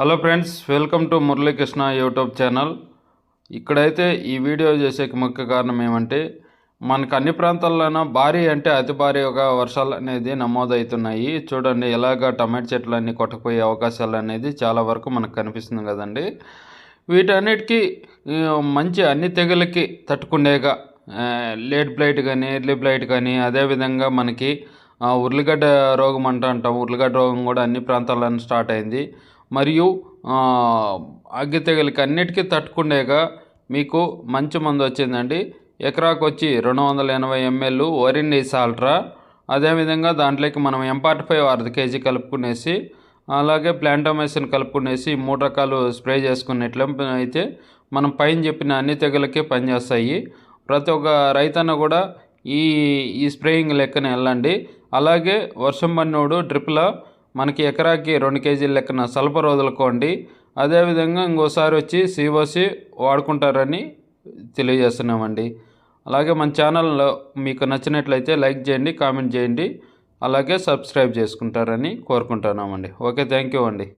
Hello friends welcome to Muralikrishna YouTube channel. ఇక్కడైతే ఈ video చేసేకి ముఖ్య కారణం ఏమంటే మనకు అన్ని ప్రాంతాల్లోనూ భారీ అంటే అతి భారీగా వర్షాలు అనేది నమోదవుతున్నాయి. చూడండి ఎలాగ టమాటా చెట్లు అన్నీ కొట్టకపోయే అవకాశాలు అనేది చాలా వరకు మనకు కనిపిస్తుంది కదండి. వీటన్నిటికీ మంచి అన్ని తెగులకి తట్టుకునేగా లేట్ బ్లైట్ కానీ ఎర్లీ బ్లైట్ కానీ అదేవిధంగా మనకి ఉర్లిగడ్డ రోగం అంటూ అంటాం. ఉర్లిగడ్డ రోగం కూడా అన్ని ప్రాంతాల్లోనూ స్టార్ట్ అయింది. మరియు అగ్గి తెగులకి అన్నిటికీ తట్టుకుండేగా మీకు మంచి మందు వచ్చిందండి. ఎకరాకు వచ్చి రెండు వందల ఎనభై ఎంఎల్ వరిని సాల్ట్రా అదేవిధంగా దాంట్లోకి మనం ఎంపార్ట్ ఫైవ్ అర్ధ కేజీ కలుపుకునేసి అలాగే ప్లాంటోమేషన్ కలుపుకునేసి మూడు రకాలు స్ప్రే చేసుకున్నట్లే అయితే మనం పైన చెప్పిన అన్ని తెగులకి పనిచేస్తాయి. ప్రతి ఒక్క రైతన్న కూడా ఈ ఈ స్ప్రేయింగ్ లెక్కన వెళ్ళండి. అలాగే వర్షం పడినోడు డ్రిప్లో మనకి ఎకరాకి రెండు కేజీల లెక్కన సల్ఫర్ వదులుకోండి అదేవిధంగా ఇంకోసారి వచ్చి సిఓసి వాడుకుంటారని తెలియజేస్తున్నామండి. అలాగే మన ఛానల్లో మీకు నచ్చినట్లయితే లైక్ చేయండి కామెంట్ చేయండి. అలాగే సబ్స్క్రైబ్ చేసుకుంటారని కోరుకుంటున్నామండి. ఓకే థ్యాంక్ యూ అండి.